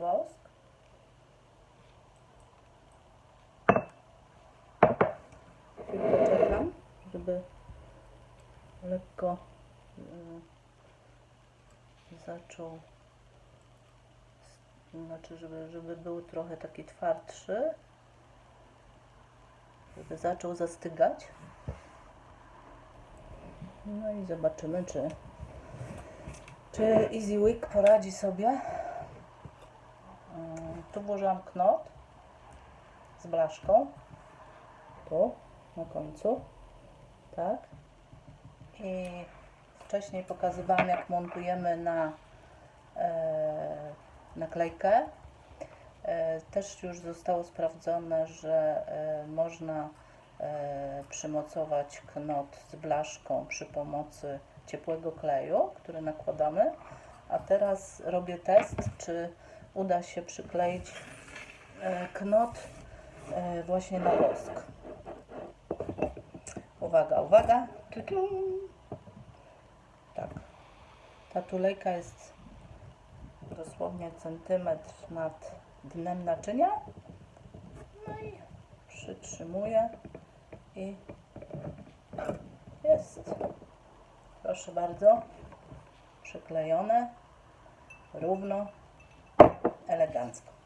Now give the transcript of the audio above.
wosk. Tylko czekam, żeby lekko y, zaczął znaczy, żeby, żeby był trochę taki twardszy, żeby zaczął zastygać. No i zobaczymy, czy, czy Easy Week poradzi sobie. Tu włożyłam knot z blaszką. Tu, na końcu. Tak. I wcześniej pokazywałam, jak montujemy na e, naklejkę. E, Też już zostało sprawdzone, że e, można e, przymocować knot z blaszką przy pomocy ciepłego kleju, który nakładamy. A teraz robię test, czy uda się przykleić e, knot e, właśnie na wosk. Uwaga, uwaga. Tak. Ta tulejka jest dosłownie centymetr nad dnem naczynia. No i przytrzymuję i jest. Proszę bardzo. Przyklejone. Równo. transfer.